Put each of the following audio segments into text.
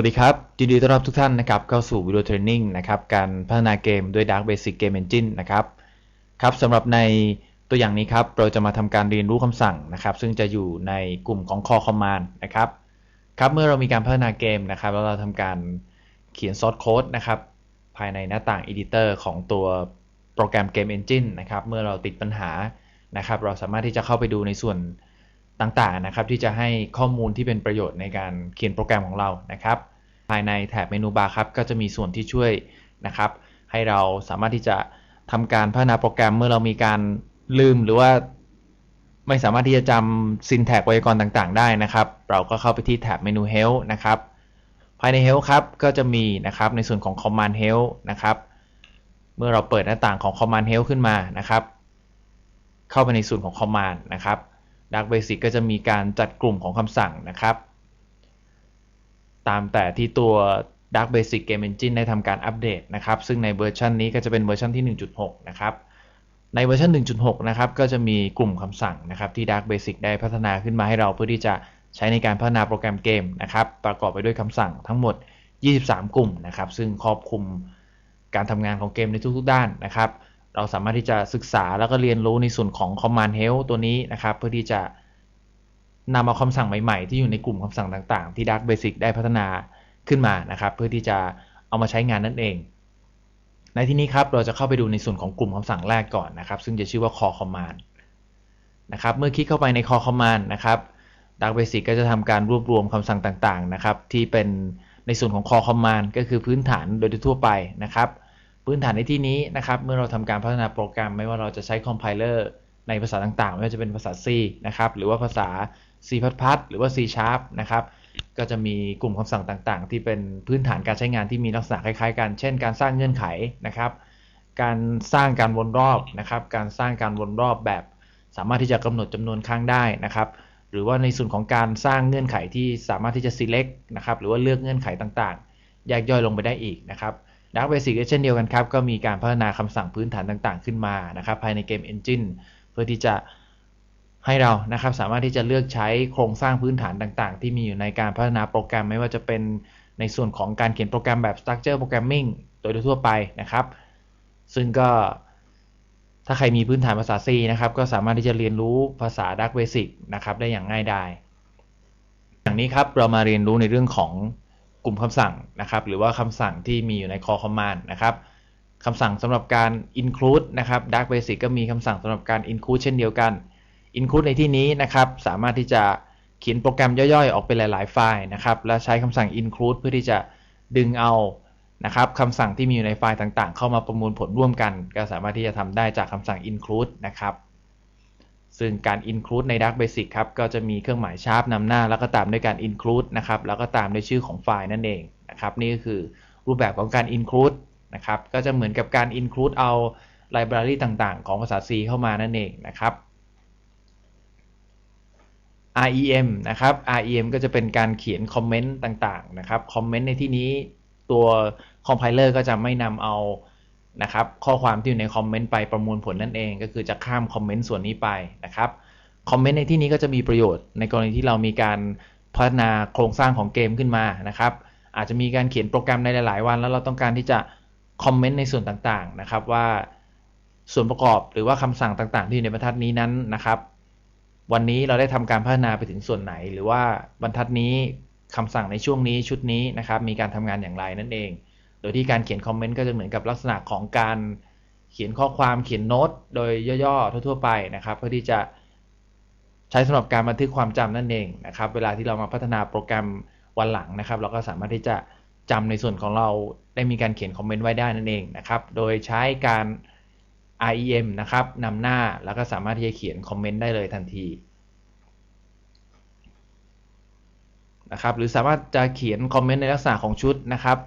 วัสดีครับ ยินดีต้อนรับทุกท่านนะครับเข้าสู่วิดีโอเทรนนิ่งนะครับการพัฒนาเกมด้วย Dark Basic Game Engine นะครับครับสำหรับในตัวอย่างนี้ครับ เราจะมาทำการเรียนรู้คำสั่งนะครับ ซึ่งจะอยู่ในกลุ่มของ Core Command นะครับครับเมื่อเรามีการพัฒนาเกมนะครับ แล้วเราทำการเขียนซอสโค้ดนะครับภายในหน้าต่าง Editor ของตัวโปรแกรม Game Engine นะครับเมื่อเราติดปัญหานะครับ เราสามารถที่จะเข้าไปดูในส่วน ต่างๆนะครับที่จะให้ข้อมูลที่เป็นประโยชน์ในการเขียนโปรแกรมของเรานะครับ ภายในแถบเมนูบาร์ครับก็จะมีส่วนที่ช่วยนะครับ ให้เราสามารถที่จะทำการพัฒนาโปรแกรมเมื่อเรามีการลืมหรือว่าไม่สามารถที่จะจำ syntax ไวยากรณ์ต่าง ๆ ได้นะครับ เราก็เข้าไปที่แถบเมนู help นะครับ ภายใน help ครับก็จะมีนะครับในส่วนของ command help นะครับ เมื่อเราเปิดหน้าต่างของ command help ขึ้นมานะครับ เข้าไปในส่วนของ command นะครับ Dark Basic ก็จะมีการจัดกลุ่มของคำสั่งนะครับ ตามแต่ที่ตัว Dark Basic Game Engine ได้ทำการอัปเดตนะครับ ซึ่งในเวอร์ชันนี้ก็จะเป็นเวอร์ชันที่ 1.6 นะครับ ในเวอร์ชัน 1.6 นะครับ ก็จะมีกลุ่มคำสั่งนะครับที่ Dark Basic ได้พัฒนาขึ้นมาให้เราเพื่อที่จะใช้ในการพัฒนาโปรแกรมเกมนะครับ ประกอบไปด้วยคำสั่งทั้งหมด 23 กลุ่มนะครับ ซึ่งครอบคลุมการทำงานของเกมในทุกๆด้านนะครับ เราสามารถที่จะศึกษาแล้วก็เรียนรู้ในส่วนของ Command Help ตัวนี้นะครับ เพื่อที่จะนำเอาคำสั่งใหม่ๆ ที่อยู่ในกลุ่มคำสั่งต่างๆ ที่ Dark Basic ได้พัฒนาขึ้นมานะครับ เพื่อที่จะเอามาใช้งานนั่นเอง ในที่นี้ครับเราจะเข้าไปดูในส่วนของกลุ่มคำสั่งแรกก่อนนะครับ ซึ่งจะชื่อว่า Core Command นะครับเมื่อคลิกเข้าไปใน Core Command นะครับ Dark Basic ก็จะทำการรวบรวมคำสั่งต่างๆนะครับที่เป็นในส่วนของ Core Command ก็คือพื้นฐานโดยทั่วไปนะครับ พื้นฐานในที่นี้นะครับเมื่อเราทำการพัฒนาโปรแกรม ไม่ว่าเราจะใช้คอมไพเลอร์ในภาษาต่างๆ ไม่ว่าจะเป็นภาษา C นะครับหรือว่าภาษา C++ หรือว่า C Sharp นะครับก็จะมีกลุ่มคำสั่งต่างๆ ที่เป็นพื้นฐานการใช้งานที่มีลักษณะคล้ายๆ กัน เช่น การสร้างเงื่อนไขนะครับการสร้างการวนรอบนะครับ การสร้างการวนรอบแบบ สามารถที่จะกำหนดจำนวนครั้งได้นะครับ หรือว่าในส่วนของการสร้างเงื่อนไขที่สามารถที่จะ select นะครับ หรือว่าเลือกเงื่อนไขต่างๆ แยกย่อยลงไปได้อีกนะครับ Dark Basic ก็เช่นเดียวกันครับ ก็มีการพัฒนาคำสั่งพื้นฐานต่างๆ ขึ้นมานะครับ ภายในเกม Engine เพื่อที่จะให้เรานะครับสามารถที่จะเลือกใช้โครงสร้างพื้นฐานต่างๆ ที่มีอยู่ในการพัฒนาโปรแกรมไม่ว่าจะเป็นในส่วนของการเขียนโปรแกรมแบบ structure programming โดยทั่วไปนะครับ ซึ่งก็ถ้าใครมีพื้นฐานภาษา C นะครับ ก็สามารถที่จะเรียนรู้ภาษา Dark Basic นะครับ ได้อย่างง่ายดายอย่างนี้ครับ เรามาเรียนรู้ในเรื่องของ ลุ่มคำสั่งนะครับ หรือว่าคำสั่งที่มีอยู่ใน core command นะครับคำสั่งสำหรับการ include นะครับ Dark Basic ก็มีคำสั่งสำหรับการ include เช่นเดียวกัน include ในที่นี้นะครับ สามารถที่จะเขียนโปรแกรมย่อยๆ ออกเป็นหลาย ๆ ไฟล์นะครับ และใช้คำสั่ง include เพื่อที่จะดึงเอานะครับคำสั่งที่มีอยู่ในไฟล์ต่างๆ เข้ามาประมวลผลร่วมกัน ก็สามารถที่จะทำได้จากคำสั่ง include นะครับ ซึ่งการ include ใน Dark Basic ครับ ก็จะมีเครื่องหมายชาร์ปนำหน้า แล้วก็ตามด้วยการ include นะครับ แล้วก็ตามด้วยชื่อของไฟล์นั่นเองนะครับ นี่ก็คือรูปแบบของการ include นะครับ ก็จะเหมือนกับการ include เอา library ต่างๆ ของภาษา C เข้ามานั่นเองนะครับ REM นะครับ REM ก็จะเป็นการเขียนคอมเมนต์ต่างๆ นะครับ คอมเมนต์ในที่นี้ตัวคอมไพเลอร์ก็จะไม่นำเอา นะครับข้อความที่อยู่ในคอมเมนต์ไปประมวลผลนั่นเองก็คือจะข้ามคอมเมนต์ส่วนนี้ไปนะครับคอมเมนต์ในที่นี้ก็จะมีประโยชน์ ในกรณีที่เรามีการพัฒนาโครงสร้างของเกมขึ้นมานะครับ อาจจะมีการเขียนโปรแกรมในหลาย ๆ วัน แล้วเราต้องการที่จะคอมเมนต์ในส่วนต่าง ๆ นะครับว่าส่วนประกอบหรือว่าคำสั่งต่าง ๆ ที่อยู่ในบรรทัดนี้นั้นนะครับ วันนี้เราได้ทำการพัฒนาไปถึงส่วนไหน หรือว่าบรรทัดนี้คำสั่งในช่วงนี้ชุดนี้นะครับ มีการทำงานอย่างไรนั่นเอง โดยที่การเขียนคอมเมนต์ก็จะเหมือนกับลักษณะของการเขียนข้อความเขียนโน้ต โดยย่อๆทั่ว ๆ ไปนะครับ เพื่อที่จะใช้สำหรับการบันทึกความจำนั่นเองนะครับ เวลาที่เรามาพัฒนาโปรแกรมวันหลังนะครับ เราก็สามารถที่จะจำในส่วนของเราได้มีการเขียนคอมเมนต์ไว้ได้นั่นเองนะครับ โดยใช้การ REM นะครับนำหน้าแล้วก็สามารถที่จะเขียนคอมเมนต์ได้เลยทันทีนะครับหรือสามารถจะเขียนคอมเมนต์ในลักษณะของชุดนะครับ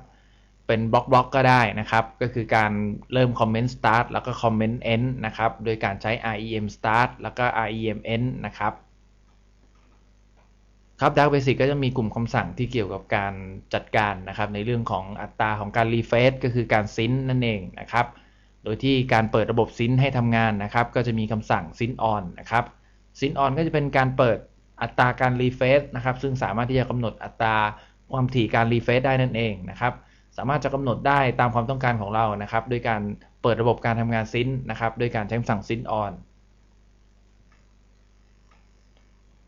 เป็นบล็อกบล็อกก็ได้นะครับ ก็คือการเริ่มคอมเมนต์ start แล้วก็คอมเมนต์ end นะครับ โดยการใช้ rem start แล้วก็ rem end นะครับครับ Dark Basic ก็จะมีกลุ่มคำสั่งที่เกี่ยวกับการจัดการนะครับ ในเรื่องของอัตราของการรีเฟซก็คือการซินนั่นเองนะครับ โดยที่การเปิดระบบซินให้ทำงานนะครับ ก็จะมีคำสั่งซินออนนะครับซินออนก็จะเป็นการเปิดอัตราการรีเฟซนะครับ ซึ่งสามารถที่จะกำหนดอัตราความถี่การรีเฟรชได้นั่นเองนะครับ สามารถจะกำหนดได้ตามความต้องการของเรานะครับโดยการเปิดระบบการทำงานซินนะครับโดยการใช้คำสั่งซินออน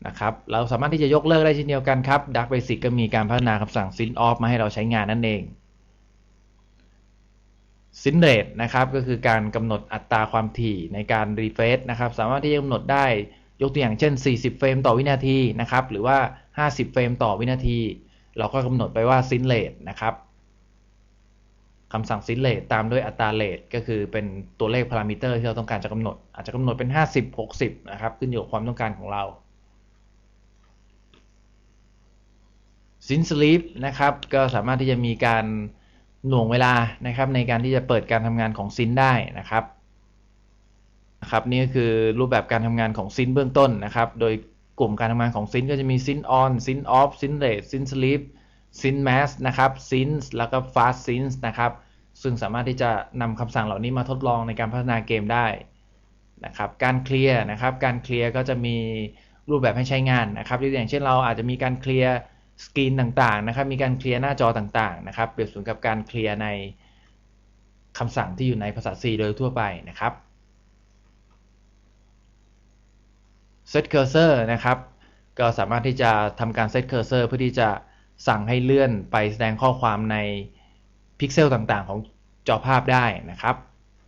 นะครับเราสามารถที่จะยกเลิกได้เช่นเดียวกันครับ Dark Basic ก็มีการพัฒนาคำสั่ง Syn Off มาให้เราใช้งานนั่นเอง Syn Rate นะครับก็คือการกำหนดอัตราความถี่ในการ refresh นะครับสามารถที่จะกำหนดได้ยกตัวอย่างเช่น 40 เฟรมต่อวินาทีนะครับหรือว่า 50 เฟรมต่อวินาที เราก็กำหนดไปว่า Syn Rate นะครับ คำสั่ง Syn Rate ตามด้วยอัตรา rate ก็คือเป็นตัวเลขพารามิเตอร์ที่เราต้องการจะกำหนด อาจจะกำหนดเป็น 50 60 นะครับ ขึ้นอยู่กับความต้องการของเราซินสลีปนะครับก็สามารถที่จะมีการหน่วงเวลานะครับ ในการที่จะเปิดการทำงานของซินได้นะครับนะครับนี่ก็คือรูปแบบการทำงานของซินเบื้องต้นนะครับ โดยกลุ่มการทำงานของซินก็จะมีซินออนซินออฟซินเรทซินสลีปซินแมสนะครับซินแล้วก็ฟาสซินนะครับ ซึ่งสามารถที่จะนำคำสั่งเหล่านี้มาทดลองในการพัฒนาเกมได้นะครับ การเคลียร์นะครับ การเคลียร์ก็จะมีรูปแบบให้ใช้งานนะครับอย่างเช่นเราอาจจะมีการเคลียร์สกรีนต่างๆนะครับ มีการเคลียร์หน้าจอต่างๆนะครับ เปรียบเสมือนกับการเคลียร์ในคำสั่งที่อยู่ในภาษา C โดยทั่วไปนะครับ set cursor นะครับ ก็สามารถที่จะทำการ set cursor เพื่อที่จะสั่งให้เลื่อนไปแสดงข้อความใน พิกเซลต่างๆ ของจอภาพได้นะครับ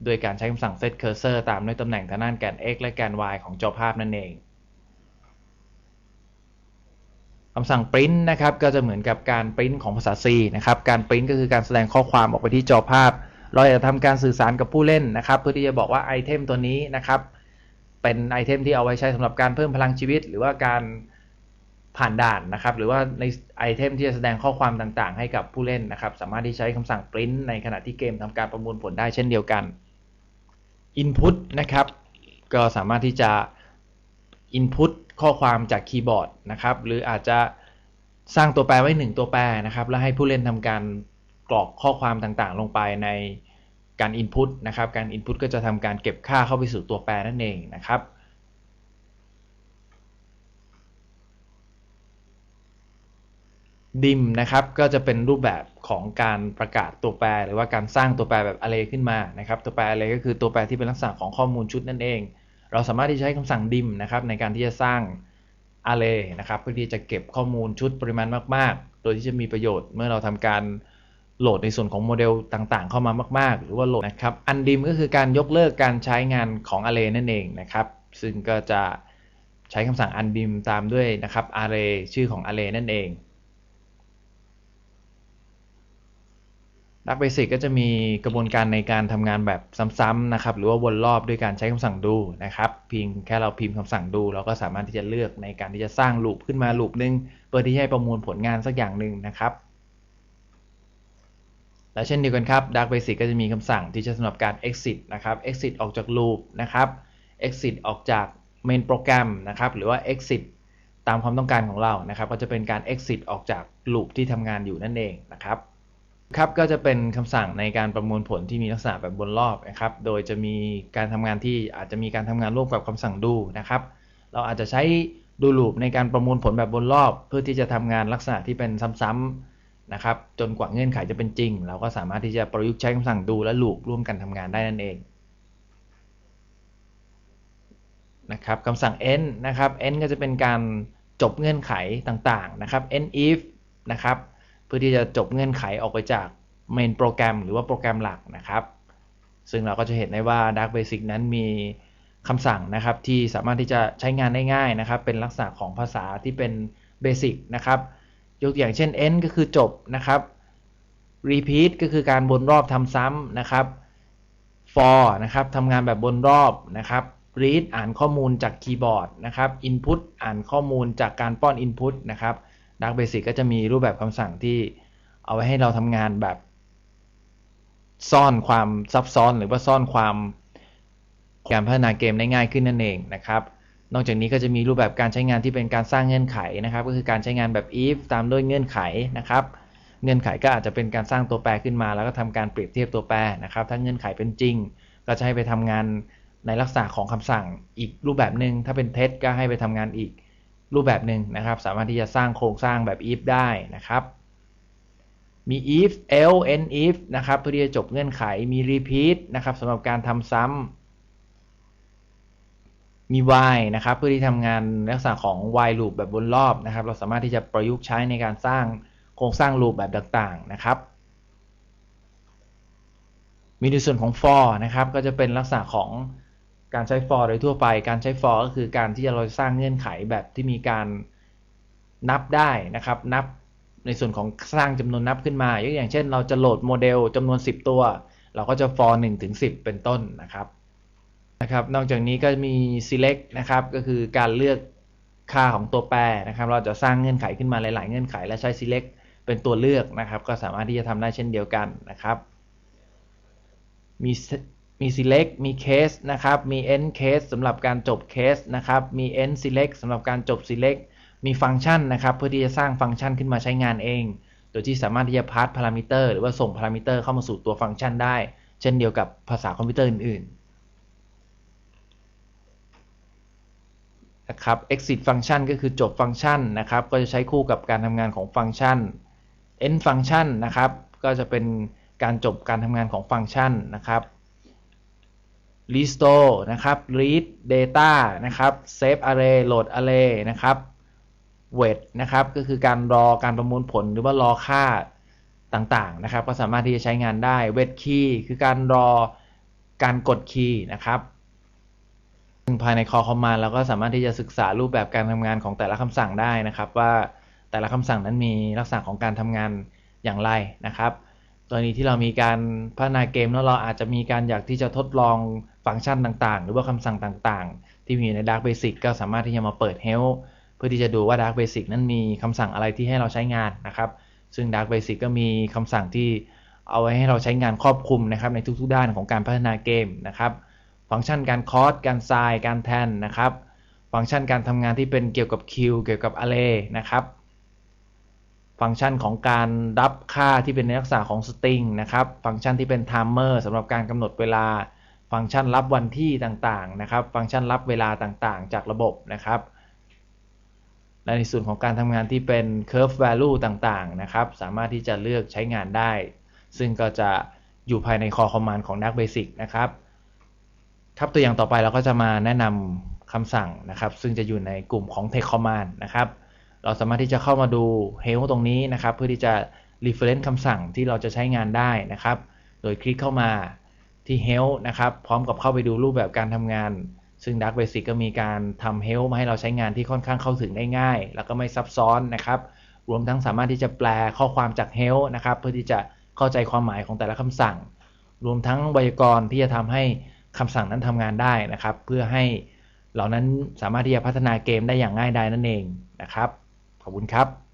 โดยการใช้คำสั่ง set cursor ตามด้วยตำแหน่งทางด้านแกน x และแกน y ของจอภาพนั่นเองคำสั่ง print นะครับก็จะเหมือนกับการ print ของภาษา C นะครับการ print ก็คือการแสดงข้อความออกไปที่จอภาพ เราจะทำการสื่อสารกับผู้เล่นนะครับเพื่อที่จะบอกว่าไอเทมตัวนี้นะครับเป็นไอเทมที่เอาไว้ใช้สำหรับการเพิ่มพลังชีวิต หรือว่าการ ผ่านด่านนะครับ หรือว่าในไอเทมที่จะแสดงข้อความต่างๆ ให้กับผู้เล่นนะครับ สามารถที่ใช้คำสั่ง print ในขณะที่เกมทำการประมวลผลได้เช่นเดียวกัน input นะครับ ก็สามารถที่จะ input ข้อความจากคีย์บอร์ดนะครับ หรืออาจจะสร้างตัวแปรไว้ 1 ตัวแปรนะครับ แล้วให้ผู้เล่นทำการกรอกข้อความต่างๆ ลงไปในการ Input นะครับ การ Input ก็จะทำการเก็บค่าเข้าไปสู่ตัวแปรนั่นเองนะครับ ดิมนะครับ ก็จะเป็นรูปแบบของการประกาศตัวแปร หรือว่าการสร้างตัวแปรแบบ array ขึ้นมานะครับ ตัวแปร array ก็คือตัวแปรที่เป็นลักษณะของข้อมูลชุดนั่นเอง เราสามารถที่ใช้คำสั่ง dim นะครับ ในการที่จะสร้าง array นะครับ เพื่อที่จะเก็บข้อมูลชุดปริมาณมาก ๆ โดยที่จะมีประโยชน์เมื่อเราทำการโหลดในส่วนของโมเดลต่างๆ เข้ามามาก ๆ หรือว่าโหลดนะครับ undim ก็คือการยกเลิกการใช้งานของ array นั่นเองนะครับ ซึ่งก็จะใช้คำสั่ง undim ตามด้วยนะครับ array ชื่อของ array นั่นเอง ดักเบสิกก็จะมีกระบวนการในการทำงานแบบซ้ำๆนะครับ หรือว่าวนรอบด้วยการใช้คำสั่งดูนะครับ เพียงแค่เราพิมพ์คำสั่งดู เราก็สามารถที่จะเลือกในการที่จะสร้างลูปขึ้นมาลูปหนึ่งเพื่อที่ให้ประมวลผลงานสักอย่างหนึ่งนะครับ และเช่นเดียวกันครับ Dark Basic ก็จะมีคำสั่งที่จะสำหรับการ exit นะครับ exit ออกจากลูปนะครับ exit ออกจาก main โปรแกรมนะครับ หรือว่า exit ตามความต้องการของเรานะครับ ก็จะเป็นการ exit ออกจากลูปที่ทำงานอยู่นั่นเองนะครับ ครับก็จะเป็นคำสั่งในการประมวลผลที่มีลักษณะแบบบนรอบนะครับ โดยจะมีการทำงานที่อาจจะมีการทำงานร่วมกับคำสั่งดูนะครับ เราอาจจะใช้ดูลูปในการประมวลผลแบบบนรอบ เพื่อที่จะทำงานลักษณะที่เป็นซ้ำๆนะครับ จนกว่าเงื่อนไขจะเป็นจริง เราก็สามารถที่จะประยุกต์ใช้คำสั่งดูและลูปร่วมกันทำงานได้นั่นเองนะครับคำสั่ง end นะครับ end ก็จะเป็นการจบเงื่อนไขต่างๆนะครับ end if นะครับ เพื่อที่จะจบเงื่อนไขออกไปจากเมนโปรแกรมหรือว่าโปรแกรมหลักนะครับ ซึ่งเราก็จะเห็นได้ว่า Dark Basic นั้นมีคำสั่งนะครับที่สามารถที่จะใช้งานได้ง่ายนะครับ เป็นลักษณะของภาษาที่เป็นเบสิกนะครับยกอย่างเช่น end ก็คือจบนะครับ repeat ก็คือการวนรอบทำซ้ำนะครับ for นะครับทำงานแบบวนรอบนะครับ read อ่านข้อมูลจากคีย์บอร์ดนะครับ input อ่านข้อมูลจากการป้อน input นะครับ Dark Basic ก็จะมีรูปแบบคำสั่งที่เอาไว้ให้เราทำงานแบบซ่อนความซับซ้อนหรือว่าซ่อนความการพัฒนาเกมได้ง่ายขึ้นนั่นเองนะครับ นอกจากนี้ก็จะมีรูปแบบการใช้งานที่เป็นการสร้างเงื่อนไขนะครับ ก็คือการใช้งานแบบ if ตามด้วยเงื่อนไขนะครับ เงื่อนไขก็อาจจะเป็นการสร้างตัวแปรขึ้นมา แล้วก็ทำการเปรียบเทียบตัวแปรนะครับ ถ้าเงื่อนไขเป็นจริง ก็จะให้ไปทำงานในลักษณะของคำสั่งอีกรูปแบบหนึ่งถ้าเป็นเท็จก็ให้ไปทำงานอีก รูปแบบหนึ่งนะครับ สามารถที่จะสร้างโครงสร้างแบบ if ได้นะครับ มี if else end if นะครับเพื่อที่จะจบเงื่อนไขมี repeat นะครับสำหรับการทำซ้ำมี while นะครับเพื่อที่ทำงานลักษณะของ while loop แบบวนรอบนะครับ เราสามารถที่จะประยุกต์ใช้ในการสร้างโครงสร้าง loop แบบต่างๆนะครับมีในส่วนของ for นะครับ ก็จะเป็นลักษณะของ การใช้ for โดยทั่วไป การใช้ for ก็คือการที่จะเราสร้างเงื่อนไขแบบที่มีการนับได้นะครับ นับในส่วนของสร้างจำนวนนับขึ้นมายกอย่างเช่น เราจะโหลดโมเดลจำนวน 10 ตัว เราก็จะ for 1ถึง10 เป็นต้นนะครับนะครับ นอกจากนี้ก็มี select นะครับ ก็คือการเลือกค่าของตัวแปรนะครับ เราจะสร้างเงื่อนไขขึ้นมาหลาย ๆ เงื่อนไข และใช้ select เป็นตัวเลือกนะครับ ก็สามารถที่จะทำได้เช่นเดียวกันนะครับ มี มี select มี case นะครับ มี end case สำหรับการจบ case นะครับ มี end select สำหรับการจบ select มีฟังก์ชันนะครับ เพื่อที่จะสร้างฟังก์ชันขึ้นมาใช้งานเอง โดยที่สามารถที่จะพาสพารามิเตอร์หรือว่าส่งพารามิเตอร์เข้ามาสู่ตัวฟังก์ชันได้ เช่นเดียวกับภาษาคอมพิวเตอร์อื่นๆ นะครับ exit ฟังก์ชันก็คือจบฟังก์ชันนะครับ ก็จะใช้คู่กับการทำงานของฟังก์ชัน end ฟังก์ชันนะครับ ก็จะเป็นการจบการทำงานของฟังก์ชันนะครับ restore นะครับ read data นะครับ save array load array นะครับ wait นะครับ ก็คือการรอการประมวลผลหรือว่ารอค่าต่างๆนะครับ ก็สามารถที่จะใช้งานได้ wait key คือการรอการกดคีย์นะครับซึ่งภายใน core command เราก็สามารถที่จะศึกษารูปแบบการทำงานของแต่ละคำสั่งได้นะครับ ว่าแต่ละคำสั่งนั้นมีลักษณะของการทำงานอย่างไรนะครับ กรณีที่เรามีการพัฒนาเกมแล้วเราอาจจะมีการอยากที่จะทดลองฟังก์ชันต่างๆ หรือว่าคำสั่งต่างๆ ที่มีใน Dark Basic ก็สามารถที่จะมาเปิด Help เพื่อที่จะดูว่า Dark Basic นั้นมีคำสั่งอะไรที่ให้เราใช้งานนะครับ ซึ่ง Dark Basic ก็มีคำสั่งที่เอาไว้ให้เราใช้งานครอบคลุมนะครับในทุกๆ ด้านของการพัฒนาเกมนะครับ ฟังก์ชันการคอสการไซน์การแทนนะครับ ฟังก์ชันการทำงานที่เป็นเกี่ยวกับคิวเกี่ยวกับ array นะครับ ฟังก์ชันของการรับค่าที่เป็นในลักษณะของ string นะครับ ฟังก์ชันที่เป็น timer สำหรับการกำหนดเวลา ฟังก์ชันรับวันที่ต่างๆนะครับ ฟังก์ชันรับเวลาต่างๆ จากระบบนะครับ และในส่วนของการทำงานที่เป็น curve value ต่างๆนะครับ สามารถที่จะเลือกใช้งานได้ ซึ่งก็จะอยู่ภายใน core command ของ Dark Basic นะครับ ครับตัวอย่างต่อไปเราก็จะมาแนะนำคำสั่งนะครับ ซึ่งจะอยู่ในกลุ่มของ text command นะครับ เราสามารถที่จะเข้ามาดู help ตรงนี้นะครับ เพื่อที่จะ reference คำสั่งที่เราจะใช้งานได้นะครับ โดยคลิกเข้ามาที่ help นะครับ พร้อมกับเข้าไปดูรูปแบบการทำงาน ซึ่ง Dark Basic ก็มีการทำ help มาให้เราใช้งานที่ค่อนข้างเข้าถึงได้ง่าย แล้วก็ไม่ซับซ้อนนะครับ รวมทั้งสามารถที่จะแปลข้อความจาก help นะครับ เพื่อที่จะเข้าใจความหมายของแต่ละคำสั่ง รวมทั้งไวยากรณ์ที่จะทำให้คำสั่งนั้นทำงานได้นะครับ เพื่อให้เหล่านั้นสามารถที่จะพัฒนาเกมได้อย่างง่ายดายนั่นเองนะครับ ขอบคุณครับ